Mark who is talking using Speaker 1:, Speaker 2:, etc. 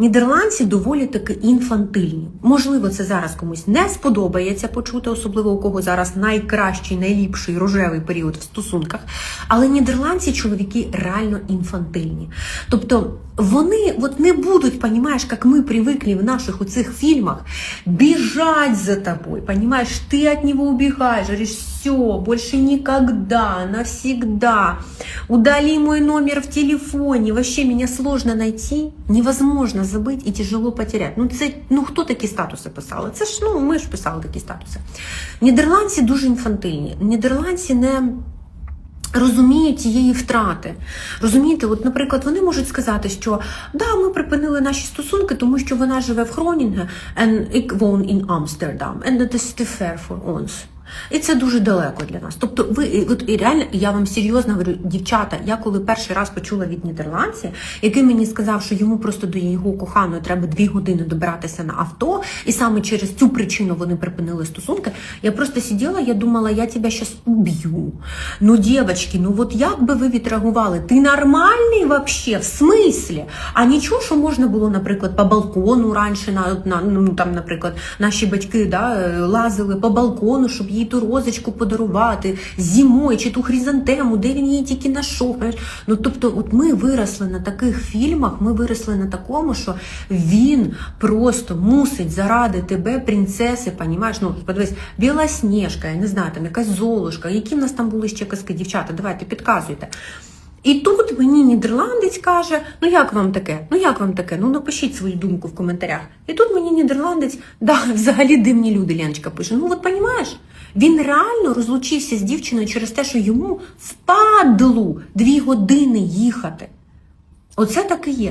Speaker 1: Нідерландці доволі таки інфантильні. Можливо, це зараз комусь не сподобається почути, особливо у кого зараз найкращий, найліпший рожевий період в стосунках. Але нідерландці чоловіки реально інфантильні. Тобто вони от не будуть, понімаєш, як ми привикли в наших оцих фільмах, біжать за понимаешь, ты от него убегаешь, говоришь, все, больше никогда, навсегда, удали мой номер в телефоне, вообще меня сложно найти, невозможно забыть и тяжело потерять. Ну, це, ну хто такі статуси писали? Це ж, ну, ми ж писали такі статуси. Нідерландці дуже інфантильні. Нідерландці не розуміють тієї втрати. Розумієте, от, наприклад, вони можуть сказати, що да, ми припинили наші стосунки, тому що вона живе в Хронінге, and ik woon in Amsterdam, and it is ver for ons. І це дуже далеко для нас. Тобто, ви от і реально, я вам серйозно говорю, дівчата, я коли перший раз почула від нідерландця, який мені сказав, що йому просто до його коханої треба дві години добиратися на авто, і саме через цю причину вони припинили стосунки. Я просто сиділа, я думала, я тебе зараз уб'ю. Ну, дівчатки, ну от як би ви відреагували? Ти нормальний вообще? В смислі? А нічого, що можна було, наприклад, по балкону раніше на, на ну там, наприклад, наші батьки да, лазили по балкону, щоб їй ту розочку подарувати зимою чи ту хризантему, де він її тільки знайшов. Ну тобто, от ми виросли на таких фільмах, ми виросли на такому, що він просто мусить заради тебе, принцеси, понімаєш? Ну, подивись, Білосніжка, я не знаю, там якась золушка, які в нас там були ще казки, дівчата, давайте підказуйте. І тут мені нідерландець каже: ну як вам таке? Ну як вам таке? Ну напишіть свою думку в коментарях. І тут мені нідерландець, да, взагалі дивні люди, Леночка пише. Ну от понімаєш, він реально розлучився з дівчиною через те, що йому впадло дві години їхати. Оце так і є.